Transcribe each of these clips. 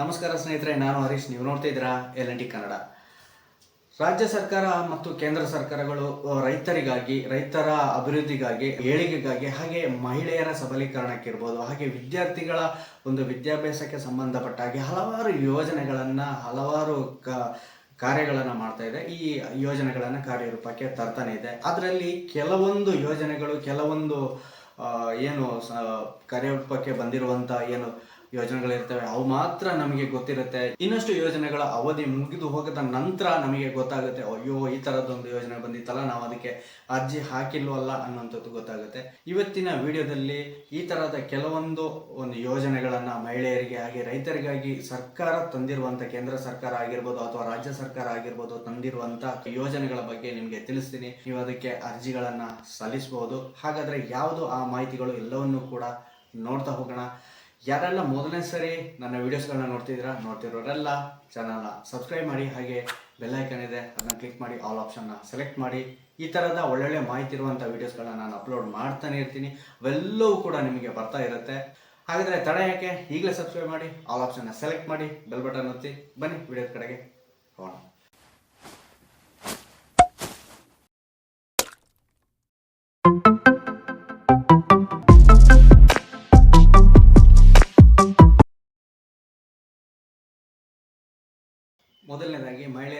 ನಮಸ್ಕಾರ ಸ್ನೇಹಿತರೆ, ನಾನು ಹರೀಶ್. ನೀವು ನೋಡ್ತಾ ಇದ್ದೀರಾ ಎಲ್ ಎನ್ ಟಿ ಕನ್ನಡ. ರಾಜ್ಯ ಸರ್ಕಾರ ಮತ್ತು ಕೇಂದ್ರ ಸರ್ಕಾರಗಳು ರೈತರಿಗಾಗಿ, ರೈತರ ಅಭಿವೃದ್ಧಿಗಾಗಿ, ಏಳಿಗೆಗಾಗಿ ಹಾಗೆ ಮಹಿಳೆಯರ ಸಬಲೀಕರಣಕ್ಕಿರ್ಬೋದು ಹಾಗೆ ವಿದ್ಯಾರ್ಥಿಗಳ ಒಂದು ವಿದ್ಯಾಭ್ಯಾಸಕ್ಕೆ ಸಂಬಂಧಪಟ್ಟ ಹಾಗೆ ಹಲವಾರು ಯೋಜನೆಗಳನ್ನು, ಹಲವಾರು ಕ, ಕಾರ್ಯಗಳನ್ನು ಮಾಡ್ತಾ ಇದೆ. ಈ ಯೋಜನೆಗಳನ್ನು ಕಾರ್ಯರೂಪಕ್ಕೆ ತರ್ತಾನೆ ಇದೆ. ಅದರಲ್ಲಿ ಕೆಲವೊಂದು ಯೋಜನೆಗಳು, ಕೆಲವೊಂದು ಏನು ಕಾರ್ಯರೂಪಕ್ಕೆ ಬಂದಿರುವಂಥ ಏನು ಯೋಜನೆಗಳಿರ್ತವೆ. ಅವು ಮಾತ್ರ ನಮಗೆ ಗೊತ್ತಿರುತ್ತೆ. ಇನ್ನಷ್ಟು ಯೋಜನೆಗಳ ಅವಧಿ ಮುಗಿದು ಹೋಗದ ನಂತರ ನಮಗೆ ಗೊತ್ತಾಗುತ್ತೆ, ಅಯ್ಯೋ, ಈ ಥರದ್ದೊಂದು ಯೋಜನೆ ಬಂದಿತ್ತಲ್ಲ, ನಾವು ಅದಕ್ಕೆ ಅರ್ಜಿ ಹಾಕಿಲ್ವಲ್ಲ ಅನ್ನುವಂಥದ್ದು ಗೊತ್ತಾಗುತ್ತೆ. ಇವತ್ತಿನ ವಿಡಿಯೋದಲ್ಲಿ ಈ ಥರದ ಕೆಲವೊಂದು ಒಂದು ಯೋಜನೆಗಳನ್ನು ಮಹಿಳೆಯರಿಗೆ ಹಾಗೆ ರೈತರಿಗಾಗಿ ಸರ್ಕಾರ ತಂದಿರುವಂಥ ಕೇಂದ್ರ ಸರ್ಕಾರ ಆಗಿರ್ಬೋದು ಅಥವಾ ರಾಜ್ಯ ಸರ್ಕಾರ ಆಗಿರ್ಬೋದು ತಂದಿರುವಂಥ ಯೋಜನೆಗಳ ಬಗ್ಗೆ ನಿಮಗೆ ತಿಳಿಸ್ತೀನಿ. ನೀವು ಅದಕ್ಕೆ ಅರ್ಜಿಗಳನ್ನು ಸಲ್ಲಿಸಬಹುದು ಹಾಗಾದರೆ ಯಾವುದು ಆ ಮಾಹಿತಿಗಳು ಎಲ್ಲವನ್ನೂ ಕೂಡ ನೋಡ್ತಾ ಹೋಗೋಣ. ಯಾರೆಲ್ಲ ಮೊದಲನೇ ಸರಿ ನನ್ನ ವೀಡಿಯೋಸ್ಗಳನ್ನ ನೋಡ್ತಿದ್ದೀರಾ, ನೋಡ್ತಿರೋರೆಲ್ಲ ಚಾನಲ್ನ ಸಬ್ಸ್ಕ್ರೈಬ್ ಮಾಡಿ, ಹಾಗೆ ಬೆಲ್ ಐಕನ್ ಇದೆ, ಅದನ್ನ ಕ್ಲಿಕ್ ಮಾಡಿ ಆಲ್ ಆಪ್ಷನ್ನ ಸೆಲೆಕ್ಟ್ ಮಾಡಿ. ಈ ಥರದ ಒಳ್ಳೊಳ್ಳೆ ಮಾಹಿತಿ ಇರುವಂಥ ವೀಡಿಯೋಸ್ಗಳನ್ನ ನಾನು ಅಪ್ಲೋಡ್ ಮಾಡ್ತಾನೆ ಇರ್ತೀನಿ. ಅವೆಲ್ಲವೂ ಕೂಡ ನಿಮಗೆ ಬರ್ತಾ ಇರುತ್ತೆ. ಹಾಗಾದರೆ ತಡ ಯಾಕೆ? ಈಗಲೇ ಸಬ್ಸ್ಕ್ರೈಬ್ ಮಾಡಿ ಆಲ್ ಆಪ್ಷನ್ನ ಸೆಲೆಕ್ಟ್ ಮಾಡಿ ಬೆಲ್ ಬಟನ್ ಒತ್ತಿ. ಬನ್ನಿ ವಿಡಿಯೋದ ಕಡೆಗೆ ಹೋಗೋಣ.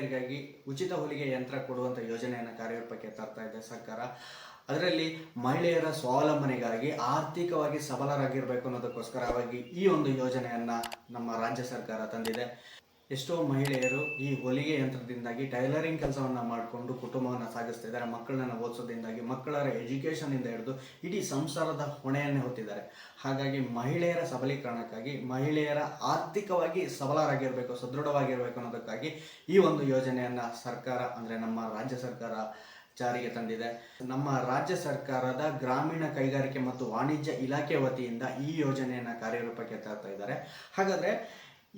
ಮಹಿಳೆಯರಿಗಾಗಿ ಉಚಿತ ಹೊಲಿಗೆ ಯಂತ್ರ ಕೊಡುವಂಥ ಯೋಜನೆಯನ್ನು ಕಾರ್ಯರೂಪಕ್ಕೆ ತರ್ತಾ ಇದೆ ಸರ್ಕಾರ. ಅದರಲ್ಲಿ ಮಹಿಳೆಯರ ಸ್ವಾವಲಂಬನೆಗಾಗಿ ಆರ್ಥಿಕವಾಗಿ ಸಬಲರಾಗಿರಬೇಕು ಅನ್ನೋದಕ್ಕೋಸ್ಕರವಾಗಿ ಈ ಒಂದು ಯೋಜನೆಯನ್ನು ನಮ್ಮ ರಾಜ್ಯ ಸರ್ಕಾರ ತಂದಿದೆ. ಎಷ್ಟೋ ಮಹಿಳೆಯರು ಈ ಹೊಲಿಗೆ ಯಂತ್ರದಿಂದಾಗಿ ಟೈಲರಿಂಗ್ ಕೆಲಸವನ್ನು ಮಾಡಿಕೊಂಡು ಕುಟುಂಬವನ್ನು ಸಾಗಿಸ್ತಾ ಇದ್ದಾರೆ, ಮಕ್ಕಳನ್ನ ಓದಿಸೋದ್ರಿಂದಾಗಿ ಮಕ್ಕಳ ಎಜುಕೇಷನಿಂದ ಹಿಡಿದು ಇಡೀ ಸಂಸಾರದ ಹೊಣೆಯನ್ನೇ ಹೊತ್ತಿದ್ದಾರೆ. ಹಾಗಾಗಿ ಮಹಿಳೆಯರ ಸಬಲೀಕರಣಕ್ಕಾಗಿ, ಮಹಿಳೆಯರ ಆರ್ಥಿಕವಾಗಿ ಸಬಲರಾಗಿರಬೇಕು, ಸದೃಢವಾಗಿರಬೇಕು ಅನ್ನೋದಕ್ಕಾಗಿ ಈ ಒಂದು ಯೋಜನೆಯನ್ನು ಸರ್ಕಾರ, ಅಂದರೆ ನಮ್ಮ ರಾಜ್ಯ ಸರ್ಕಾರ ಜಾರಿಗೆ ತಂದಿದೆ. ನಮ್ಮ ರಾಜ್ಯ ಸರ್ಕಾರದ ಗ್ರಾಮೀಣ ಕೈಗಾರಿಕೆ ಮತ್ತು ವಾಣಿಜ್ಯ ಇಲಾಖೆ ವತಿಯಿಂದ ಈ ಯೋಜನೆಯನ್ನು ಕಾರ್ಯರೂಪಕ್ಕೆ ತರ್ತಾ ಇದ್ದಾರೆ. ಹಾಗಾದರೆ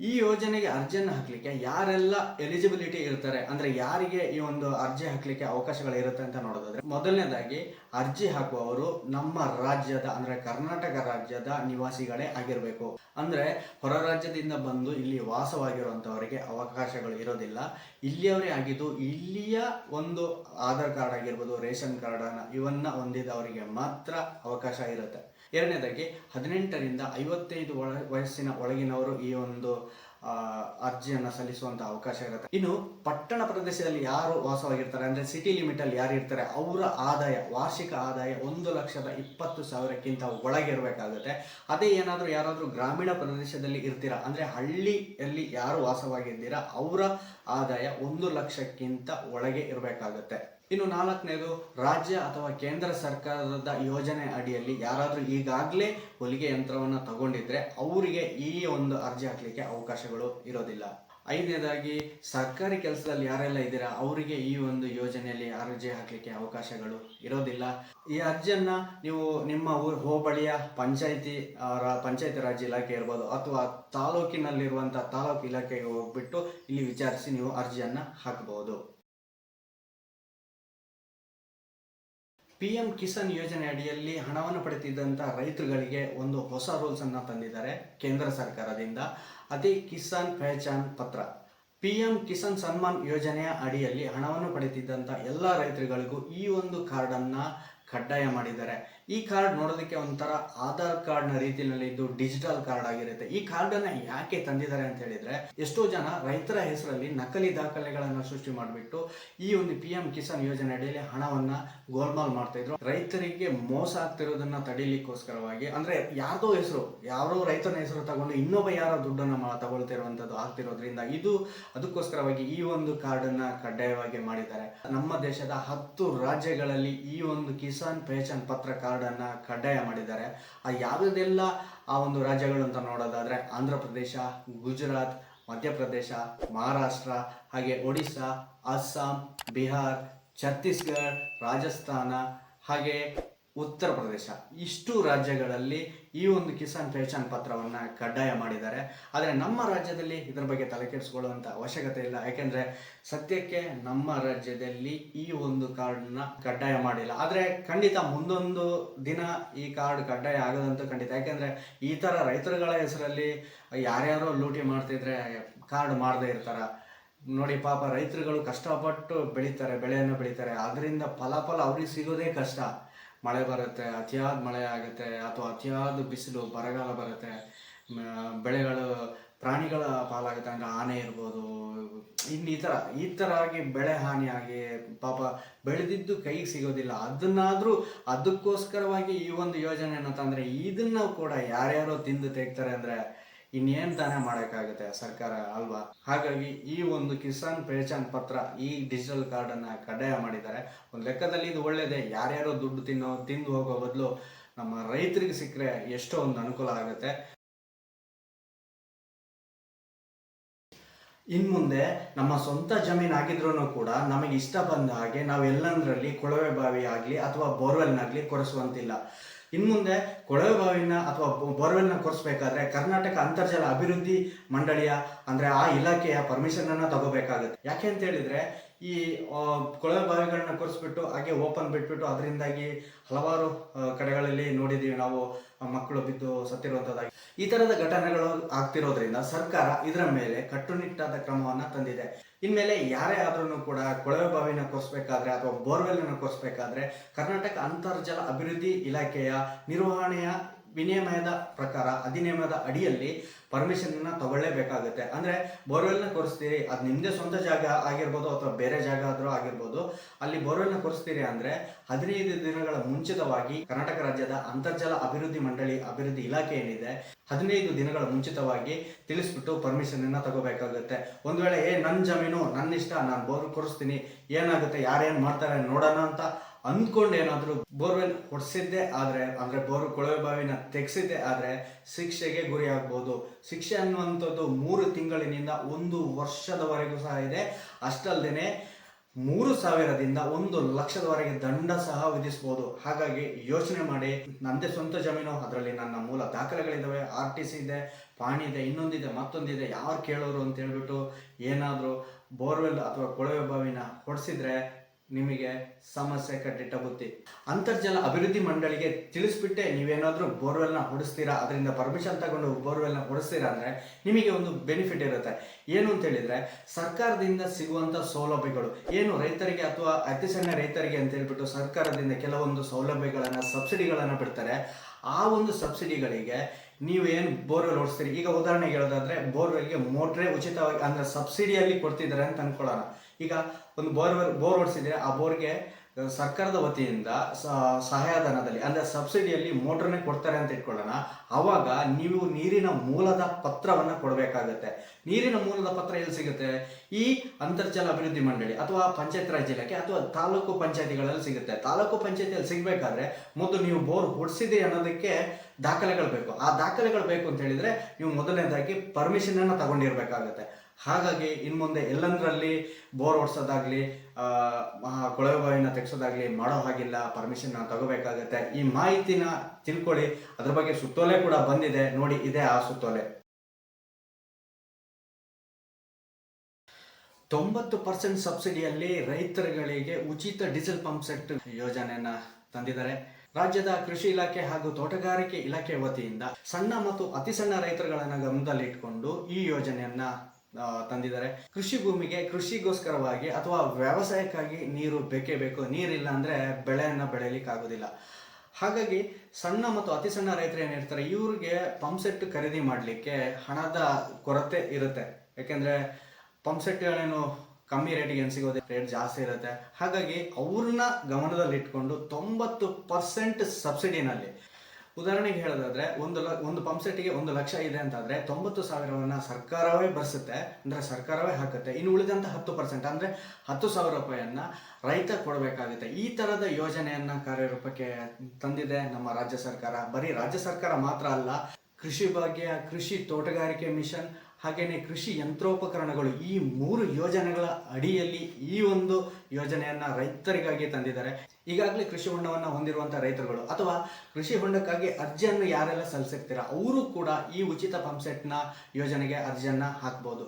ಈ ಯೋಜನೆಗೆ ಅರ್ಜಿಯನ್ನು ಹಾಕಲಿಕ್ಕೆ ಯಾರೆಲ್ಲ ಎಲಿಜಿಬಿಲಿಟಿ ಇರ್ತಾರೆ, ಅಂದರೆ ಯಾರಿಗೆ ಈ ಒಂದು ಅರ್ಜಿ ಹಾಕಲಿಕ್ಕೆ ಅವಕಾಶಗಳಿರುತ್ತೆ ಅಂತ ನೋಡೋದಾದ್ರೆ, ಮೊದಲನೇದಾಗಿ ಅರ್ಜಿ ಹಾಕುವವರು ನಮ್ಮ ರಾಜ್ಯದ, ಅಂದರೆ ಕರ್ನಾಟಕ ರಾಜ್ಯದ ನಿವಾಸಿಗಳೇ ಆಗಿರಬೇಕು. ಅಂದರೆ ಹೊರ ರಾಜ್ಯದಿಂದ ಬಂದು ಇಲ್ಲಿ ವಾಸವಾಗಿರುವಂಥವರಿಗೆ ಅವಕಾಶಗಳು ಇರೋದಿಲ್ಲ. ಇಲ್ಲಿಯವರೇ ಆಗಿದ್ದು ಇಲ್ಲಿಯ ಒಂದು ಆಧಾರ್ ಕಾರ್ಡ್ ಆಗಿರ್ಬೋದು, ರೇಷನ್ ಕಾರ್ಡನ್ನು ಇವನ್ನ ಹೊಂದಿದವರಿಗೆ ಮಾತ್ರ ಅವಕಾಶ ಇರುತ್ತೆ. ಎರಡನೇದಾಗಿ ಹದಿನೆಂಟರಿಂದ ಐವತ್ತೈದು ಒಳ ವಯಸ್ಸಿನ ಒಳಗಿನವರು ಈ ಒಂದು ಅರ್ಜಿಯನ್ನು ಸಲ್ಲಿಸುವಂತ ಅವಕಾಶ ಇರುತ್ತೆ. ಇನ್ನು ಪಟ್ಟಣ ಪ್ರದೇಶದಲ್ಲಿ ಯಾರು ವಾಸವಾಗಿರ್ತಾರೆ ಅಂದರೆ ಸಿಟಿ ಲಿಮಿಟಲ್ಲಿ ಯಾರು ಇರ್ತಾರೆ ಅವರ ಆದಾಯ, ವಾರ್ಷಿಕ ಆದಾಯ ಒಂದು ಲಕ್ಷದ ಇಪ್ಪತ್ತು ಸಾವಿರಕ್ಕಿಂತ ಒಳಗಿರಬೇಕಾಗುತ್ತೆ ಅದೇ ಏನಾದರೂ ಯಾರಾದರೂ ಗ್ರಾಮೀಣ ಪ್ರದೇಶದಲ್ಲಿ ಇರ್ತೀರಾ ಅಂದರೆ ಹಳ್ಳಿಯಲ್ಲಿ ಯಾರು ವಾಸವಾಗಿದ್ದೀರಾ ಅವರ ಆದಾಯ ಒಂದು ಲಕ್ಷಕ್ಕಿಂತ ಒಳಗೆ ಇರಬೇಕಾಗುತ್ತೆ. ಇನ್ನು ನಾಲ್ಕನೇದು, ರಾಜ್ಯ ಅಥವಾ ಕೇಂದ್ರ ಸರ್ಕಾರದ ಯೋಜನೆ ಅಡಿಯಲ್ಲಿ ಯಾರಾದರೂ ಈಗಾಗಲೇ ಹೊಲಿಗೆ ಯಂತ್ರವನ್ನು ತಗೊಂಡಿದ್ರೆ ಅವರಿಗೆ ಈ ಒಂದು ಅರ್ಜಿ ಹಾಕಲಿಕ್ಕೆ ಅವಕಾಶಗಳು ಇರೋದಿಲ್ಲ. ಐದನೇದಾಗಿ, ಸರ್ಕಾರಿ ಕೆಲಸದಲ್ಲಿ ಯಾರೆಲ್ಲ ಇದ್ದೀರಾ, ಅವರಿಗೆ ಈ ಒಂದು ಯೋಜನೆಯಲ್ಲಿ ಅರ್ಜಿ ಹಾಕಲಿಕ್ಕೆ ಅವಕಾಶಗಳು ಇರೋದಿಲ್ಲ. ಈ ಅರ್ಜಿಯನ್ನು ನೀವು ನಿಮ್ಮ ಊರು, ಹೋಬಳಿಯ ಪಂಚಾಯಿತಿ ಪಂಚಾಯತ್ ರಾಜ್ ಇಲಾಖೆ ಇರ್ಬೋದು ಅಥವಾ ತಾಲೂಕಿನಲ್ಲಿರುವಂಥ ತಾಲೂಕು ಇಲಾಖೆಗೆ ಹೋಗ್ಬಿಟ್ಟು ಇಲ್ಲಿ ವಿಚಾರಿಸಿ ನೀವು ಅರ್ಜಿಯನ್ನ ಹಾಕಬಹುದು ಪಿ ಎಂ ಕಿಸಾನ್ ಯೋಜನೆ ಅಡಿಯಲ್ಲಿ ಹಣವನ್ನು ಪಡೆದಿದ್ದಂಥ ರೈತರುಗಳಿಗೆ ಒಂದು ಹೊಸ ರೂಲ್ಸ್ ಅನ್ನ ತಂದಿದ್ದಾರೆ ಕೇಂದ್ರ ಸರ್ಕಾರದಿಂದ. ಅದೇ ಕಿಸಾನ್ ಪಹಚಾನ್ ಪತ್ರ. ಪಿ ಎಂ ಕಿಸಾನ್ ಸನ್ಮಾನ್ ಯೋಜನೆಯ ಅಡಿಯಲ್ಲಿ ಹಣವನ್ನು ಪಡೆದಿದ್ದಂಥ ಎಲ್ಲ ರೈತರುಗಳಿಗೂ ಈ ಒಂದು ಕಾರ್ಡನ್ನು ಕಡ್ಡಾಯ ಮಾಡಿದ್ದಾರೆ. ಈ ಕಾರ್ಡ್ ನೋಡೋದಕ್ಕೆ ಒಂಥರ ಆಧಾರ್ ಕಾರ್ಡ್ನ ರೀತಿಯಲ್ಲಿ ಇದ್ದು ಡಿಜಿಟಲ್ ಕಾರ್ಡ್ ಆಗಿರುತ್ತೆ. ಈ ಕಾರ್ಡನ್ನು ಯಾಕೆ ತಂದಿದ್ದಾರೆ ಅಂತ ಹೇಳಿದ್ರೆ, ಎಷ್ಟೋ ಜನ ರೈತರ ಹೆಸರಲ್ಲಿ ನಕಲಿ ದಾಖಲೆಗಳನ್ನು ಸೃಷ್ಟಿ ಮಾಡಿಬಿಟ್ಟು ಈ ಒಂದು ಪಿ ಎಂ ಕಿಸಾನ್ ಯೋಜನೆ ಅಡಿಯಲ್ಲಿ ಹಣವನ್ನ ಗೋಲ್ಮಾಲ್ ಮಾಡ್ತಾ ಇದ್ರು. ರೈತರಿಗೆ ಮೋಸ ಆಗ್ತಿರೋದನ್ನ ತಡೀಲಿಕ್ಕೋಸ್ಕರವಾಗಿ, ಅಂದ್ರೆ ಯಾರ್ದೋ ಹೆಸರು ಯಾರೋ ರೈತನ ಹೆಸರು ತಗೊಂಡು ಇನ್ನೊಬ್ಬ ಯಾರೋ ದುಡ್ಡನ್ನ ತಗೊಳ್ತಿರುವಂತದ್ದು ಆಗ್ತಿರೋದ್ರಿಂದ ಇದು ಅದಕ್ಕೋಸ್ಕರವಾಗಿ ಈ ಒಂದು ಕಾರ್ಡನ್ನು ಕಡ್ಡಾಯವಾಗಿ ಮಾಡಿದ್ದಾರೆ. ನಮ್ಮ ದೇಶದ ಹತ್ತು ರಾಜ್ಯಗಳಲ್ಲಿ ಈ ಒಂದು ಕಿಸಾನ್ ಪಹಚಾನ್ ಪತ್ರ ಕಾರ್ಡ್ ಅನ್ನ ಕಡ್ಡಾಯ ಮಾಡಿದ್ದಾರೆ. ಆ ಯಾವುದೆಲ್ಲ ಆ ಒಂದು ರಾಜ್ಯಗಳು ಅಂತ ನೋಡೋದಾದ್ರೆ ಆಂಧ್ರ ಪ್ರದೇಶ, ಗುಜರಾತ್ ಮಧ್ಯಪ್ರದೇಶ ಮಹಾರಾಷ್ಟ್ರ, ಹಾಗೆ ಒಡಿಸ್ಸಾ, ಅಸ್ಸಾಂ, ಬಿಹಾರ್, ಛತ್ತೀಸ್ಗಢ, ರಾಜಸ್ಥಾನ, ಹಾಗೆ ಉತ್ತರ ಪ್ರದೇಶ. ಇಷ್ಟು ರಾಜ್ಯಗಳಲ್ಲಿ ಈ ಒಂದು ಕಿಸಾನ್ ಪೆನ್ಷನ್ ಪತ್ರವನ್ನು ಕಡ್ಡಾಯ ಮಾಡಿದ್ದಾರೆ. ಆದರೆ ನಮ್ಮ ರಾಜ್ಯದಲ್ಲಿ ಇದರ ಬಗ್ಗೆ ತಲೆ ಕೆಡಿಸ್ಕೊಳ್ಳುವಂಥ ಅವಶ್ಯಕತೆ ಇಲ್ಲ. ಯಾಕೆಂದರೆ ಸದ್ಯಕ್ಕೆ ನಮ್ಮ ರಾಜ್ಯದಲ್ಲಿ ಈ ಒಂದು ಕಾರ್ಡನ್ನ ಕಡ್ಡಾಯ ಮಾಡಿಲ್ಲ. ಆದರೆ ಖಂಡಿತ ಮುಂದೊಂದು ದಿನ ಈ ಕಾರ್ಡ್ ಕಡ್ಡಾಯ ಆಗದಂತೂ ಖಂಡಿತ. ಯಾಕೆಂದರೆ ಈ ಥರ ರೈತರುಗಳ ಹೆಸರಲ್ಲಿ ಯಾರ್ಯಾರೋ ಲೂಟಿ ಮಾಡ್ತಿದ್ರೆ ಕಾರ್ಡ್ ಮಾಡದೇ ಇರ್ತಾರ. ನೋಡಿ ಪಾಪ ರೈತರುಗಳು ಕಷ್ಟಪಟ್ಟು ಬೆಳೀತಾರೆ, ಬೆಳೆಯನ್ನು ಬೆಳೀತಾರೆ. ಅದರಿಂದ ಫಲಫಲ ಅವ್ರಿಗೆ ಸಿಗೋದೇ ಕಷ್ಟ. ಮಳೆ ಬರುತ್ತೆ, ಅತಿಯಾದ ಮಳೆ ಆಗುತ್ತೆ ಅಥವಾ ಅತಿಯಾದ ಬಿಸಿಲು, ಬರಗಾಲ ಬರುತ್ತೆ ಬೆಳೆಗಳು, ಪ್ರಾಣಿಗಳ ಪಾಲಾಗುತ್ತೆ ಅಂದರೆ ಆನೆ ಇರ್ಬೋದು, ಇನ್ನು ಈ ಥರ ಈ ಥರ ಆಗಿ ಬೆಳೆ ಹಾನಿಯಾಗಿ ಪಾಪ ಬೆಳೆದಿದ್ದು ಕೈಗೆ ಸಿಗೋದಿಲ್ಲ. ಅದನ್ನಾದರೂ ಅದಕ್ಕೋಸ್ಕರವಾಗಿ ಈ ಒಂದು ಯೋಜನೆಯನ್ನು ತಂದರೆ ಇದನ್ನು ಕೂಡ ಯಾರ್ಯಾರೋ ತಿಂದು ತೆಗ್ತಾರೆ ಅಂದರೆ ಇನ್ನೇನು ತಾನೇ ಮಾಡೋಕ್ಕಾಗುತ್ತೆ ಸರ್ಕಾರ ಅಲ್ವಾ? ಹಾಗಾಗಿ ಈ ಒಂದು ಕಿಸಾನ್ ಪೇಚಾನ್ ಪತ್ರ ಈ ಡಿಜಿಟಲ್ ಕಾರ್ಡನ್ನು ಕಡ್ಡಾಯ ಮಾಡಿದ್ದಾರೆ. ಒಂದು ಲೆಕ್ಕದಲ್ಲಿ ಇದು ಒಳ್ಳೆಯದೇ ಯಾರ್ಯಾರೋ ದುಡ್ಡು ತಿನ್ನೋ, ತಿಂದು ಹೋಗೋ ಬದಲು ನಮ್ಮ ರೈತರಿಗೆ ಸಿಕ್ಕರೆ ಎಷ್ಟೋ ಒಂದು ಅನುಕೂಲ ಆಗುತ್ತೆ. ಇನ್ನು ಮುಂದೆ ನಮ್ಮ ಸ್ವಂತ ಜಮೀನು ಆಗಿದ್ರೂ ಕೂಡ ನಮಗೆ ಇಷ್ಟ ಬಂದ ಹಾಗೆ ನಾವು ಎಲ್ಲಂದ್ರಲ್ಲಿ ಕೊಳವೆ ಬಾವಿ ಆಗಲಿ ಅಥವಾ ಬೋರ್ವೆಲ್ನಾಗಲಿ ಕೊರೆಸುವಂತಿಲ್ಲ. ಇನ್ಮುಂದೆ ಕೊಳವೆ ಬಾವಿನ ಅಥವಾ ಬೋರ್ವೆಲ್ನ ಕೊರೆಸ್ಬೇಕಾದ್ರೆ ಕರ್ನಾಟಕ ಅಂತರ್ಜಲ ಅಭಿವೃದ್ಧಿ ಮಂಡಳಿಯ, ಅಂದರೆ ಆ ಇಲಾಖೆಯ ಪರ್ಮಿಷನನ್ನು ತಗೋಬೇಕಾಗುತ್ತೆ. ಯಾಕೆ ಅಂತ ಹೇಳಿದ್ರೆ ಈ ಕೊಳವೆ ಬಾವಿಗಳನ್ನ ಕೊರೆಸ್ಬಿಟ್ಟು, ಹಾಗೆ ಓಪನ್ ಬಿಟ್ಬಿಟ್ಟು, ಅದರಿಂದಾಗಿ ಹಲವಾರು ಕಡೆಗಳಲ್ಲಿ ನೋಡಿದ್ದೀವಿ ನಾವು ಮಕ್ಕಳು ಬಿದ್ದು ಸತ್ತಿರುವಂಥದ್ದಾಗಿ ಈ ಥರದ ಘಟನೆಗಳು ಆಗ್ತಿರೋದ್ರಿಂದ ಸರ್ಕಾರ ಇದರ ಮೇಲೆ ಕಟ್ಟುನಿಟ್ಟಾದ ಕ್ರಮವನ್ನು ತಂದಿದೆ. ಇನ್ಮೇಲೆ ಯಾರೇ ಆದ್ರೂ ಕೂಡ ಕೊಳವೆ ಬಾವಿನ ಕೊರೆಸ್ಬೇಕಾದ್ರೆ ಅಥವಾ ಬೋರ್ವೆಲ್ನ ಕೊರೆಸ್ಬೇಕಾದ್ರೆ ಕರ್ನಾಟಕ ಅಂತರ್ಜಲ ಅಭಿವೃದ್ಧಿ ಇಲಾಖೆಯ ನಿರ್ವಹಣೆಯ ವಿನಿಮಯದ ಪ್ರಕಾರ, ಅಧಿನಿಯಮದ ಅಡಿಯಲ್ಲಿ ಪರ್ಮಿಷನ್ನ ತಗೊಳ್ಳೇಬೇಕಾಗುತ್ತೆ. ಅಂದ್ರೆ ಬೋರ್ವೆಲ್ನ ಕೊರಿಸ್ತೀರಿ, ಅದು ನಿಮ್ಮದೇ ಸ್ವಂತ ಜಾಗ ಆಗಿರ್ಬೋದು ಅಥವಾ ಬೇರೆ ಜಾಗ ಆದರೂ ಆಗಿರ್ಬೋದು, ಅಲ್ಲಿ ಬೋರ್ವೆಲ್ನ ಕೊರಿಸ್ತೀರಿ ಅಂದ್ರೆ ಹದಿನೈದು ದಿನಗಳ ಮುಂಚಿತವಾಗಿ ಕರ್ನಾಟಕ ರಾಜ್ಯದ ಅಂತರ್ಜಲ ಅಭಿವೃದ್ಧಿ ಮಂಡಳಿ, ಅಭಿವೃದ್ಧಿ ಇಲಾಖೆ ಏನಿದೆ, ಹದಿನೈದು ದಿನಗಳ ಮುಂಚಿತವಾಗಿ ತಿಳಿಸ್ಬಿಟ್ಟು ಪರ್ಮಿಷನ್ ಅನ್ನ ತಗೋಬೇಕಾಗುತ್ತೆ. ಒಂದು ವೇಳೆ, ಏ ನನ್ನ ಜಮೀನು ನನ್ನ ಇಷ್ಟ ನಾನು ಬೋರ್ ಕೊರಿಸ್ತೀನಿ, ಏನಾಗುತ್ತೆ ಯಾರೇನು ಮಾಡ್ತಾರೆ ನೋಡೋಣ ಅಂತ ಅಂದ್ಕೊಂಡು ಏನಾದರೂ ಬೋರ್ವೆಲ್ ಹೊಡ್ಸಿದ್ದೆ ಆದರೆ, ಅಂದರೆ ಬೋರ್ ಕೊಳವೆ ಬಾವಿನ ತೆಗೆಸಿದ್ದೆ ಆದರೆ ಶಿಕ್ಷೆಗೆ ಗುರಿ ಆಗ್ಬೋದು. ಶಿಕ್ಷೆ ಅನ್ನುವಂಥದ್ದು ಮೂರು ತಿಂಗಳಿನಿಂದ ಒಂದು ವರ್ಷದವರೆಗೂ ಸಹ ಇದೆ. ಅಷ್ಟಲ್ಲದೆ ಮೂರು ಸಾವಿರದಿಂದ ಒಂದು ಲಕ್ಷದವರೆಗೆ ದಂಡ ಸಹ ವಿಧಿಸಬಹುದು ಹಾಗಾಗಿ ಯೋಚನೆ ಮಾಡಿ ನಂದೇ ಸ್ವಂತ ಜಮೀನು, ಅದರಲ್ಲಿ ನನ್ನ ಮೂಲ ದಾಖಲೆಗಳಿದ್ದಾವೆ ಆರ್ ಟಿ ಸಿ ಇದೆ, ಪಾಣಿ ಇದೆ, ಇನ್ನೊಂದಿದೆ, ಮತ್ತೊಂದಿದೆ. ಯಾರು ಕೇಳೋರು ಅಂತ ಹೇಳ್ಬಿಟ್ಟು ಏನಾದರೂ ಬೋರ್ವೆಲ್ ಅಥವಾ ಕೊಳವೆ ಬಾವಿನ ಹೊಡೆಸಿದ್ರೆ ನಿಮಗೆ ಸಮಸ್ಯೆ ಕಟ್ಟಿಟ್ಟ ಬುತ್ತಿ ಅಂತರ್ಜಲ ಅಭಿವೃದ್ಧಿ ಮಂಡಳಿಗೆ ತಿಳಿಸ್ಬಿಟ್ಟೆ ನೀವೇನಾದರೂ ಬೋರ್ವೆಲ್ನ ಹೊಡಿಸ್ತೀರಾ? ಅದರಿಂದ ಪರ್ಮಿಷನ್ ತಗೊಂಡು ಬೋರ್ವೆಲ್ನ ಹೊಡಿಸ್ತೀರಾ ಅಂದರೆ ನಿಮಗೆ ಒಂದು ಬೆನಿಫಿಟ್ ಇರುತ್ತೆ. ಏನು ಅಂತ ಹೇಳಿದ್ರೆ ಸರ್ಕಾರದಿಂದ ಸಿಗುವಂಥ ಸೌಲಭ್ಯಗಳು, ಏನು ರೈತರಿಗೆ ಅಥವಾ ಅತಿ ಸಣ್ಣ ರೈತರಿಗೆ ಅಂತ ಹೇಳ್ಬಿಟ್ಟು ಸರ್ಕಾರದಿಂದ ಕೆಲವೊಂದು ಸೌಲಭ್ಯಗಳನ್ನು, ಸಬ್ಸಿಡಿಗಳನ್ನು ಬಿಡ್ತಾರೆ. ಆ ಒಂದು ಸಬ್ಸಿಡಿಗಳಿಗೆ ನೀವೇನು ಬೋರ್ವೆಲ್ ಹೊಡಿಸ್ತೀರಿ? ಈಗ ಉದಾಹರಣೆಗೆ ಹೇಳೋದಾದ್ರೆ ಬೋರ್ವೆಲ್ಗೆ ಮೋಟ್ರೇ ಉಚಿತವಾಗಿ, ಅಂದ್ರೆ ಸಬ್ಸಿಡಿಯಲ್ಲಿ ಕೊಡ್ತಿದ್ದಾರೆ ಅಂತ ಅನ್ಕೊಳ್ಳೋಣ. ಈಗ ಒಂದು ಬೋರ್ ಬೋರ್ ಓಡಿಸಿದ್ರೆ ಆ ಬೋರ್ಗೆ ಸರ್ಕಾರದ ವತಿಯಿಂದ ಸಹಾಯಧನದಲ್ಲಿ, ಅಂದರೆ ಸಬ್ಸಿಡಿಯಲ್ಲಿ ಮೋಟ್ರನ್ನೇ ಕೊಡ್ತಾರೆ ಅಂತ ಇಟ್ಕೊಳ್ಳೋಣ. ಆವಾಗ ನೀವು ನೀರಿನ ಮೂಲದ ಪತ್ರವನ್ನು ಕೊಡಬೇಕಾಗುತ್ತೆ. ನೀರಿನ ಮೂಲದ ಪತ್ರ ಎಲ್ಲಿ ಸಿಗುತ್ತೆ? ಈ ಅಂತರ್ಜಲ ಅಭಿವೃದ್ಧಿ ಮಂಡಳಿ ಅಥವಾ ಪಂಚಾಯತ್ ರಾಜ್ ಇಲಾಖೆ ಅಥವಾ ತಾಲೂಕು ಪಂಚಾಯತಿಗಳಲ್ಲಿ ಸಿಗುತ್ತೆ. ತಾಲೂಕು ಪಂಚಾಯತಿಯಲ್ಲಿ ಸಿಗಬೇಕಾದ್ರೆ ಮೊದಲು ನೀವು ಬೋರ್ ಹೊಡಿಸಿದೆ ಅನ್ನೋದಕ್ಕೆ ದಾಖಲೆಗಳು ಬೇಕು. ಆ ದಾಖಲೆಗಳು ಬೇಕು ಅಂತ ಹೇಳಿದರೆ ನೀವು ಮೊದಲನೇದಾಗಿ ಪರ್ಮಿಷನನ್ನು ತಗೊಂಡಿರ್ಬೇಕಾಗುತ್ತೆ. ಹಾಗಾಗಿ ಇನ್ನು ಮುಂದೆ ಎಲ್ಲಂದ್ರಲ್ಲಿ ಬೋರ್ ಆ, ಕೊಳವೆ ಬಾವಿನ ತೆಗ್ಸೋದಾಗ್ಲಿ ಮಾಡೋ ಹಾಗಿಲ್ಲ ಪರ್ಮಿಷನ್ ತಗೋಬೇಕಾಗತ್ತೆ. ಈ ಮಾಹಿತಿನ ತಿಳ್ಕೊಳ್ಳಿ ಅದ್ರ ಬಗ್ಗೆ ಸುತ್ತೋಲೆ ಕೂಡ ಬಂದಿದೆ. ನೋಡಿ ಇದೆ ಆ ಸುತ್ತೋಲೆ. ತೊಂಬತ್ತು ಪರ್ಸೆಂಟ್ ಸಬ್ಸಿಡಿಯಲ್ಲಿ ರೈತರುಗಳಿಗೆ ಉಚಿತ ಡೀಸೆಲ್ ಪಂಪ್ ಸೆಟ್ ಯೋಜನೆಯನ್ನ ತಂದಿದ್ದಾರೆ. ರಾಜ್ಯದ ಕೃಷಿ ಇಲಾಖೆ ಹಾಗೂ ತೋಟಗಾರಿಕೆ ಇಲಾಖೆ ವತಿಯಿಂದ ಸಣ್ಣ ಮತ್ತು ಅತಿ ಸಣ್ಣ ರೈತರುಗಳನ್ನ ಗಮನದಲ್ಲಿಟ್ಕೊಂಡು ಈ ಯೋಜನೆಯನ್ನ ತಂದಿದ್ದಾರೆ. ಕೃಷಿ ಭೂಮಿಗೆ ಕೃಷಿಗೋಸ್ಕರವಾಗಿ ಅಥವಾ ವ್ಯವಸಾಯಕ್ಕಾಗಿ ನೀರು ಬೇಕೇ ಬೇಕು. ನೀರಿಲ್ಲ ಅಂದ್ರೆ ಬೆಳೆಯನ್ನ ಬೆಳೆಯಲಿಕ್ಕೆ ಆಗೋದಿಲ್ಲ ಹಾಗಾಗಿ ಸಣ್ಣ ಮತ್ತು ಅತಿ ಸಣ್ಣ ರೈತರು ಏನಿರ್ತಾರೆ ಇವ್ರಿಗೆ ಪಂಪ್ ಸೆಟ್ ಖರೀದಿ ಮಾಡಲಿಕ್ಕೆ ಹಣದ ಕೊರತೆ ಇರುತ್ತೆ. ಯಾಕೆಂದರೆ ಪಂಪ್ ಸೆಟ್ಗಳೇನು ಕಮ್ಮಿ ರೇಟಿಗೆ ಏನು ಸಿಗೋದೇ? ರೇಟ್ ಜಾಸ್ತಿ ಇರುತ್ತೆ. ಹಾಗಾಗಿ ಅವ್ರನ್ನ ಗಮನದಲ್ಲಿಟ್ಕೊಂಡು ತೊಂಬತ್ತು ಪರ್ಸೆಂಟ್ ಸಬ್ಸಿಡಿನಲ್ಲಿ ಉದಾಹರಣೆಗೆ ಹೇಳೋದಾದ್ರೆ, ಒಂದು ಲ, ಒಂದು ಪಂಪ್ ಸೆಟ್ಗೆ ಒಂದು ಲಕ್ಷ ಇದೆ ಅಂತಾದ್ರೆ, ತೊಂಬತ್ತು ಸಾವಿರವನ್ನ ಸರ್ಕಾರವೇ ಭರಿಸುತ್ತೆ ಅಂದ್ರೆ ಸರ್ಕಾರವೇ ಹಾಕುತ್ತೆ. ಇನ್ನು ಉಳಿದಂತ ಹತ್ತು ಪರ್ಸೆಂಟ್ ಅಂದ್ರೆ ಹತ್ತು ಸಾವಿರ ರೂಪಾಯಿಯನ್ನ ರೈತ ಕೊಡಬೇಕಾಗುತ್ತೆ. ಈ ತರದ ಯೋಜನೆಯನ್ನ ಕಾರ್ಯರೂಪಕ್ಕೆ ತಂದಿದೆ ನಮ್ಮ ರಾಜ್ಯ ಸರ್ಕಾರ. ಬರೀ ರಾಜ್ಯ ಸರ್ಕಾರ ಮಾತ್ರ ಅಲ್ಲ, ಕೃಷಿ ಭಾಗ್ಯ ಕೃಷಿ ತೋಟಗಾರಿಕೆ ಮಿಷನ್ ಹಾಗೆಯೇ ಕೃಷಿ ಯಂತ್ರೋಪಕರಣಗಳು ಈ ಮೂರು ಯೋಜನೆಗಳ ಅಡಿಯಲ್ಲಿ ಈ ಒಂದು ಯೋಜನೆಯನ್ನ ರೈತರಿಗಾಗಿ ತಂದಿದ್ದಾರೆ. ಈಗಾಗಲೇ ಕೃಷಿ ಹೊಂಡವನ್ನು ಹೊಂದಿರುವಂತಹ ರೈತರುಗಳು ಅಥವಾ ಕೃಷಿ ಹೊಂಡಕ್ಕಾಗಿ ಅರ್ಜಿಯನ್ನು ಯಾರೆಲ್ಲ ಸಲ್ಲಿಸಿರ್ತೀರ, ಅವರು ಕೂಡ ಈ ಉಚಿತ ಪಂಪ್ಸೆಟ್ನ ಯೋಜನೆಗೆ ಅರ್ಜಿಯನ್ನ ಹಾಕ್ಬೋದು.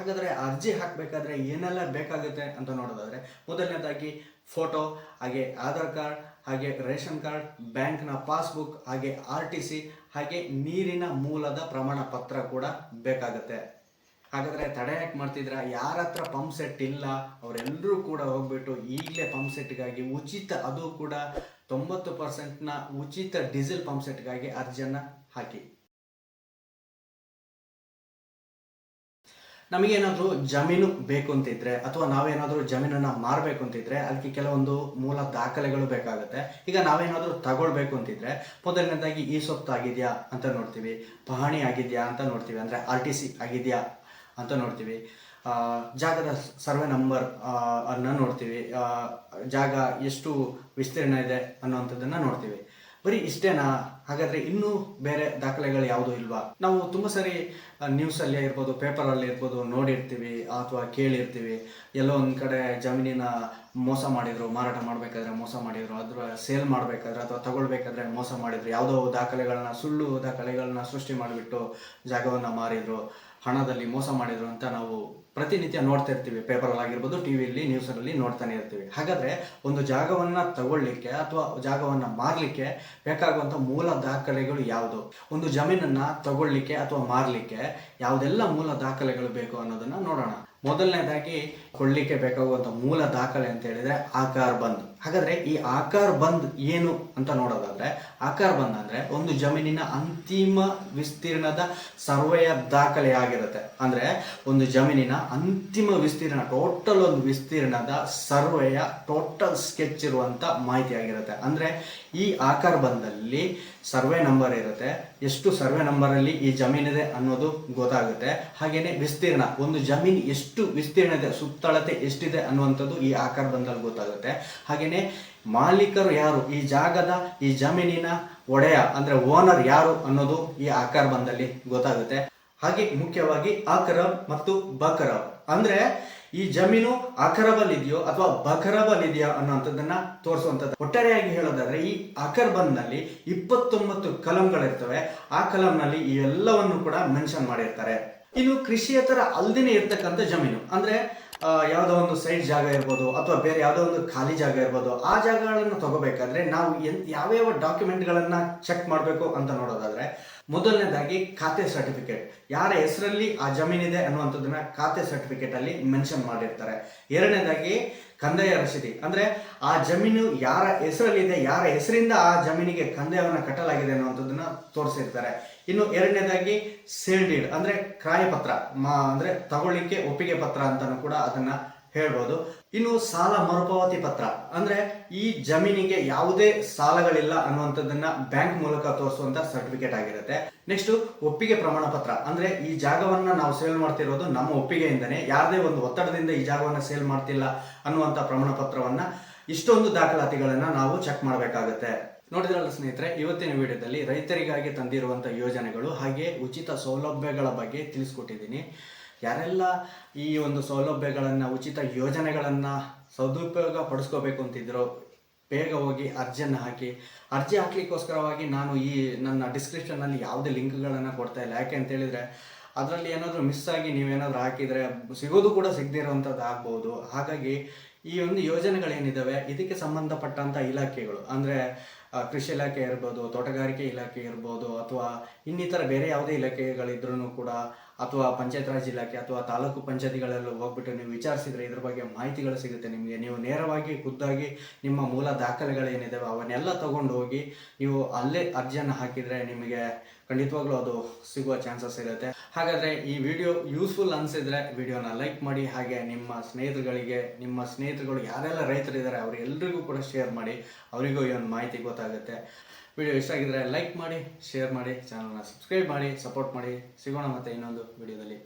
ಹಾಗಾದ್ರೆ ಅರ್ಜಿ ಹಾಕಬೇಕಾದ್ರೆ ಏನೆಲ್ಲ ಬೇಕಾಗುತ್ತೆ ಅಂತ ನೋಡೋದಾದ್ರೆ, ಮೊದಲನೇದಾಗಿ ಫೋಟೋ, ಹಾಗೆ ಆಧಾರ್ ಕಾರ್ಡ್, ಹಾಗೆ ರೇಷನ್ ಕಾರ್ಡ್, ಬ್ಯಾಂಕ್ನ ಪಾಸ್ಬುಕ್, ಹಾಗೆ ಆರ್ ಟಿ ಸಿ ಹಾಗೆ ನೀರಿನ ಮೂಲದ ಪ್ರಮಾಣ ಪತ್ರ ಕೂಡ ಬೇಕಾಗುತ್ತೆ. ಹಾಗಾದ್ರೆ ತಡೆ ಯಾಕೆ ಮಾಡ್ತಿದ್ರ? ಯಾರ ಹತ್ರ ಪಂಪ್ ಸೆಟ್ ಇಲ್ಲ ಅವರೆಲ್ಲರೂ ಕೂಡ ಹೋಗ್ಬಿಟ್ಟು ಈಗಲೇ ಪಂಪ್ ಸೆಟ್ಗಾಗಿ ಉಚಿತ, ಅದು ಕೂಡ ತೊಂಬತ್ತು ಪರ್ಸೆಂಟ್ನ ಉಚಿತ ಡೀಸೆಲ್ ಪಂಪ್ ಸೆಟ್ಗಾಗಿ ಅರ್ಜಿಯನ್ನು ಹಾಕಿ. ನಮಗೇನಾದರೂ ಜಮೀನು ಬೇಕು ಅಂತಿದ್ರೆ ಅಥವಾ ನಾವೇನಾದರೂ ಜಮೀನನ್ನ ಮಾರಬೇಕು ಅಂತಿದ್ರೆ ಅದಕ್ಕೆ ಕೆಲವೊಂದು ಮೂಲ ದಾಖಲೆಗಳು ಬೇಕಾಗುತ್ತೆ. ಈಗ ನಾವೇನಾದರೂ ತಗೊಳ್ಬೇಕು ಅಂತಿದ್ರೆ ಮೊದಲನೇದಾಗಿ ಈ ಸೊತ್ತು ಆಗಿದೆಯಾ ಅಂತ ನೋಡ್ತೀವಿ, ಪಹಣಿ ಆಗಿದೆಯಾ ಅಂತ ನೋಡ್ತೀವಿ, ಅಂದರೆ ಆರ್ ಟಿ ಸಿ ಆಗಿದೆಯಾ ಅಂತ ನೋಡ್ತೀವಿ. ಜಾಗದ ಸರ್ವೆ ನಂಬರ್ ಅನ್ನ ನೋಡ್ತೀವಿ. ಜಾಗ ಎಷ್ಟು ವಿಸ್ತೀರ್ಣ ಇದೆ ಅನ್ನೋವಂಥದ್ದನ್ನು ನೋಡ್ತೀವಿ. ಬರೀ ಇಷ್ಟೇನಾ? ಹಾಗಾದ್ರೆ ಇನ್ನೂ ಬೇರೆ ದಾಖಲೆಗಳು ಯಾವುದೂ ಇಲ್ವಾ? ನಾವು ತುಂಬ ಸರಿ ನ್ಯೂಸಲ್ಲಿ ಇರ್ಬೋದು ಪೇಪರಲ್ಲಿ ಇರ್ಬೋದು ನೋಡಿರ್ತೀವಿ, ಅಥವಾ ಕೇಳಿರ್ತೀವಿ. ಎಲ್ಲೋ ಒಂದು ಕಡೆ ಜಮೀನಿನ ಮೋಸ ಮಾಡಿದ್ರು, ಮಾರಾಟ ಮಾಡಬೇಕಾದ್ರೆ ಮೋಸ ಮಾಡಿದ್ರು ಅದ್ರ ಸೇಲ್ ಮಾಡಬೇಕಾದ್ರೆ ಅಥವಾ ತಗೊಳ್ಬೇಕಾದ್ರೆ ಮೋಸ ಮಾಡಿದ್ರು, ಯಾವುದೋ ದಾಖಲೆಗಳನ್ನ, ಸುಳ್ಳು ದಾಖಲೆಗಳನ್ನ ಸೃಷ್ಟಿ ಮಾಡಿಬಿಟ್ಟು ಜಾಗವನ್ನು ಮಾರಿದ್ರು, ಹಣದಲ್ಲಿ ಮೋಸ ಮಾಡಿದ್ರು ಅಂತ ನಾವು ಪ್ರತಿನಿತ್ಯ ನೋಡ್ತಾ ಇರ್ತೀವಿ. ಪೇಪರಲ್ಲಿ ಆಗಿರ್ಬೋದು ಟಿವಿಯಲ್ಲಿ ನ್ಯೂಸಲ್ಲಿ ನೋಡ್ತಾನೆ ಇರ್ತೀವಿ. ಹಾಗಾದ್ರೆ ಒಂದು ಜಾಗವನ್ನ ತಗೊಳ್ಳಿಕ್ಕೆ ಅಥವಾ ಜಾಗವನ್ನ ಮಾರ್ಲಿಕ್ಕೆ ಬೇಕಾಗುವಂತ ಮೂಲ ದಾಖಲೆಗಳು ಯಾವುದು? ಒಂದು ಜಮೀನನ್ನ ತಗೊಳ್ಳಿಕ್ಕೆ ಅಥವಾ ಮಾರಲಿಕ್ಕೆ ಯಾವುದೆಲ್ಲ ಮೂಲ ದಾಖಲೆಗಳು ಬೇಕು ಅನ್ನೋದನ್ನ ನೋಡೋಣ. ಮೊದಲನೇದಾಗಿ ಕೊಳ್ಳಿಕ್ಕೆ ಬೇಕಾಗುವಂತ ಮೂಲ ದಾಖಲೆ ಅಂತ ಹೇಳಿದ್ರೆ ಆಕಾರ್ ಬಂದ್. ಹಾಗಾದ್ರೆ ಈ ಆಕಾರ್ ಬಂದ್ ಏನು ಅಂತ ನೋಡೋದಾದ್ರೆ, ಆಕಾರ್ ಬಂದ್ ಅಂದ್ರೆ ಒಂದು ಜಮೀನಿನ ಅಂತಿಮ ವಿಸ್ತೀರ್ಣದ ಸರ್ವೆಯ ದಾಖಲೆ ಆಗಿರುತ್ತೆ. ಅಂದ್ರೆ ಒಂದು ಜಮೀನಿನ ಅಂತಿಮ ವಿಸ್ತೀರ್ಣ, ಟೋಟಲ್ ಒಂದು ವಿಸ್ತೀರ್ಣದ ಸರ್ವೆಯ ಟೋಟಲ್ ಸ್ಕೆಚ್ ಇರುವಂತ ಮಾಹಿತಿ ಆಗಿರುತ್ತೆ. ಅಂದ್ರೆ ಈ ಆಕಾರ್ ಬಂದಲ್ಲಿ ಸರ್ವೆ ನಂಬರ್ ಇರುತ್ತೆ. ಎಷ್ಟು ಸರ್ವೆ ನಂಬರ್ ಅಲ್ಲಿ ಈ ಜಮೀನಿದೆ ಅನ್ನೋದು ಗೊತ್ತಾಗುತ್ತೆ. ಹಾಗೇನೆ ವಿಸ್ತೀರ್ಣ, ಒಂದು ಜಮೀನು ಎಷ್ಟು ವಿಸ್ತೀರ್ಣ ಇದೆ, ಸುತ್ತಳತೆ ಎಷ್ಟಿದೆ ಅನ್ನುವಂಥದ್ದು ಈ ಆಕಾರ ಬಂದಲ್ಲಿ ಗೊತ್ತಾಗುತ್ತೆ. ಹಾಗೇನೆ ಮಾಲೀಕರು ಯಾರು? ಈ ಜಾಗದ, ಈ ಜಮೀನಿನ ಒಡೆಯ, ಅಂದ್ರೆ ಓನರ್ ಯಾರು ಅನ್ನೋದು ಈ ಆಕಾರ ಬಂದಲ್ಲಿ ಗೊತ್ತಾಗುತ್ತೆ. ಹಾಗೆ ಮುಖ್ಯವಾಗಿ ಅಕರಬ್ ಮತ್ತು ಬಕರಬ್ ಅಂದ್ರೆ ಈ ಜಮೀನು ಅಕರಬಲ್ ಇದೆಯೋ ಅಥವಾ ಬಕರಬಲ್ ಇದೆಯೋ ಅನ್ನೋಂಥದ್ದನ್ನ ತೋರಿಸುವಂಥದ್ದು. ಒಟ್ಟಾರೆಯಾಗಿ ಹೇಳೋದಾದ್ರೆ, ಈ ಅಕರ್ ಬಂದ್ನಲ್ಲಿ ಇಪ್ಪತ್ತೊಂಬತ್ತು ಕಲಂಗಳಿರ್ತವೆ. ಆ ಕಲಂನಲ್ಲಿ ಈ ಎಲ್ಲವನ್ನು ಕೂಡ ಮೆನ್ಷನ್ ಮಾಡಿರ್ತಾರೆ. ಇನ್ನು ಕೃಷಿಯೇತರ ಅಲ್ದೇನೆ ಇರ್ತಕ್ಕಂಥ ಜಮೀನು. ಅಂದ್ರೆ ಯಾವುದೋ ಒಂದು ಸೈಡ್ ಜಾಗ ಇರ್ಬೋದು ಅಥವಾ ಬೇರೆ ಯಾವುದೋ ಒಂದು ಖಾಲಿ ಜಾಗ ಇರ್ಬೋದು. ಆ ಜಾಗಗಳನ್ನು ತಗೋಬೇಕಾದ್ರೆ ನಾವು ಎಂತ ಯಾವ್ಯಾವ ಡಾಕ್ಯುಮೆಂಟ್ಗಳನ್ನ ಚೆಕ್ ಮಾಡಬೇಕು ಅಂತ ನೋಡೋದಾದ್ರೆ ಮೊದಲನೇದಾಗಿ ಖಾತೆ ಸರ್ಟಿಫಿಕೇಟ್. ಯಾರ ಹೆಸರಲ್ಲಿ ಆ ಜಮೀನಿದೆ ಅನ್ನುವಂಥದ್ದನ್ನ ಖಾತೆ ಸರ್ಟಿಫಿಕೇಟ್ ಅಲ್ಲಿ ಮೆನ್ಷನ್ ಮಾಡಿರ್ತಾರೆ. ಎರಡನೇದಾಗಿ ಕಂದಾಯ ರಸೀದಿ. ಅಂದ್ರೆ ಆ ಜಮೀನು ಯಾರ ಹೆಸರಲ್ಲಿದೆ, ಯಾರ ಹೆಸರಿಂದ ಆ ಜಮೀನಿಗೆ ಕಂದಾಯವನ್ನು ಕಟ್ಟಲಾಗಿದೆ ಅನ್ನುವಂಥದ್ದನ್ನ ತೋರಿಸಿರ್ತಾರೆ. ಇನ್ನು ಎರಡನೇದಾಗಿ ಸೇಲ್ ಡೀಡ್, ಅಂದ್ರೆ ಕ್ರಾಯಪತ್ರ, ಮಾ, ಅಂದ್ರೆ ತಗೊಳ್ಳಿಕ್ಕೆ ಒಪ್ಪಿಗೆ ಪತ್ರ ಅಂತಾನು ಕೂಡ ಅದನ್ನ ಹೇಳ್ಬೋದು. ಇನ್ನು ಸಾಲ ಮರುಪಾವತಿ ಪತ್ರ. ಅಂದ್ರೆ ಈ ಜಮೀನಿಗೆ ಯಾವುದೇ ಸಾಲಗಳಿಲ್ಲ ಅನ್ನುವಂಥದ್ದನ್ನ ಬ್ಯಾಂಕ್ ಮೂಲಕ ತೋರಿಸುವಂತ ಸರ್ಟಿಫಿಕೇಟ್ ಆಗಿರುತ್ತೆ. ನೆಕ್ಸ್ಟ್ ಒಪ್ಪಿಗೆ ಪ್ರಮಾಣ ಪತ್ರ. ಅಂದ್ರೆ ಈ ಜಾಗವನ್ನ ನಾವು ಸೇಲ್ ಮಾಡ್ತಿರೋದು ನಮ್ಮ ಒಪ್ಪಿಗೆಯಿಂದನೇ. ಯಾರದೇ ಒಂದು ಒತ್ತಡದಿಂದ ಈ ಜಾಗವನ್ನ ಸೇಲ್ ಮಾಡ್ತಿಲ್ಲ ಅನ್ನುವಂಥ ಪ್ರಮಾಣ ಪತ್ರವನ್ನ ಇಷ್ಟೊಂದು ದಾಖಲಾತಿಗಳನ್ನ ನಾವು ಚೆಕ್ ಮಾಡಬೇಕಾಗುತ್ತೆ. ನೋಡಿದ್ರಲ್ಲ ಸ್ನೇಹಿತರೆ, ಇವತ್ತಿನ ವಿಡಿಯೋದಲ್ಲಿ ರೈತರಿಗಾಗಿ ತಂದಿರುವಂಥ ಯೋಜನೆಗಳು ಹಾಗೆ ಉಚಿತ ಸೌಲಭ್ಯಗಳ ಬಗ್ಗೆ ತಿಳಿಸ್ಕೊಟ್ಟಿದ್ದೀನಿ. ಯಾರೆಲ್ಲ ಈ ಒಂದು ಸೌಲಭ್ಯಗಳನ್ನು, ಉಚಿತ ಯೋಜನೆಗಳನ್ನು ಸದುಪಯೋಗ ಪಡಿಸ್ಕೋಬೇಕು ಅಂತಿದ್ರು, ಬೇಗ ಹೋಗಿ ಅರ್ಜಿಯನ್ನು ಹಾಕಿ, ಅರ್ಜಿ ಹಾಕ್ಲಿಕ್ಕೋಸ್ಕರವಾಗಿ ನಾನು ಈ ನನ್ನ ಡಿಸ್ಕ್ರಿಪ್ಷನ್ನಲ್ಲಿ ಯಾವುದೇ ಲಿಂಕ್ಗಳನ್ನು ಕೊಡ್ತಾ ಇಲ್ಲ. ಯಾಕೆ ಅಂತೇಳಿದರೆ ಅದರಲ್ಲಿ ಏನಾದರೂ ಮಿಸ್ ಆಗಿ ನೀವೇನಾದರೂ ಹಾಕಿದರೆ ಸಿಗೋದು ಕೂಡ ಸಿಗದಿರುವಂಥದ್ದು ಆಗ್ಬೋದು. ಹಾಗಾಗಿ ಈ ಒಂದು ಯೋಜನೆಗಳೇನಿದ್ದಾವೆ ಇದಕ್ಕೆ ಸಂಬಂಧಪಟ್ಟಂಥ ಇಲಾಖೆಗಳು, ಅಂದರೆ ಕೃಷಿ ಇಲಾಖೆ ಇರ್ಬೋದು, ತೋಟಗಾರಿಕೆ ಇಲಾಖೆ ಇರ್ಬೋದು, ಅಥವಾ ಇನ್ನಿತರ ಬೇರೆ ಯಾವುದೇ ಇಲಾಖೆಗಳಿದ್ರೂ ಕೂಡ ಅಥವಾ ಪಂಚಾಯತ್ ರಾಜ್ ಇಲಾಖೆ ಅಥವಾ ತಾಲೂಕು ಪಂಚಾಯತಿಗಳಲ್ಲೂ ಹೋಗ್ಬಿಟ್ಟು ನೀವು ವಿಚಾರಿಸಿದ್ರೆ ಇದ್ರ ಬಗ್ಗೆ ಮಾಹಿತಿಗಳು ಸಿಗುತ್ತೆ ನಿಮಗೆ. ನೀವು ನೇರವಾಗಿ ಖುದ್ದಾಗಿ ನಿಮ್ಮ ಮೂಲ ದಾಖಲೆಗಳೇನಿದ್ದಾವೆ ಅವನ್ನೆಲ್ಲ ತಗೊಂಡು ಹೋಗಿ ನೀವು ಅಲ್ಲೇ ಅರ್ಜಿಯನ್ನು ಹಾಕಿದರೆ ನಿಮಗೆ ಖಂಡಿತವಾಗ್ಲೂ ಅದು ಸಿಗುವ ಚಾನ್ಸಸ್ ಇರುತ್ತೆ. ಹಾಗಾದರೆ ಈ ವಿಡಿಯೋ ಯೂಸ್ಫುಲ್ ಅನಿಸಿದ್ರೆ ವಿಡಿಯೋನ ಲೈಕ್ ಮಾಡಿ ಹಾಗೆ ನಿಮ್ಮ ಸ್ನೇಹಿತರುಗಳಿಗೆ, ನಿಮ್ಮ ಸ್ನೇಹಿತರುಗಳು ಯಾರೆಲ್ಲ ರೈತರಿದ್ದಾರೆ ಅವರೆಲ್ಲರಿಗೂ ಕೂಡ ಶೇರ್ ಮಾಡಿ, ಅವರಿಗೂ ಈ ಒಂದು ಮಾಹಿತಿ ಗೊತ್ತಾಗುತ್ತೆ. ವಿಡಿಯೋ ಇಷ್ಟ ಆಗಿದ್ರೆ ಲೈಕ್ ಮಾಡಿ ಶೇರ್ ಮಾಡಿ ಚಾನಲ್ನ ಸಬ್ಸ್ಕ್ರೈಬ್ ಮಾಡಿ ಸಪೋರ್ಟ್ ಮಾಡಿ. ಸಿಗೋಣ ಮತ್ತೆ ಇನ್ನೊಂದು ವಿಡಿಯೋದಲ್ಲಿ.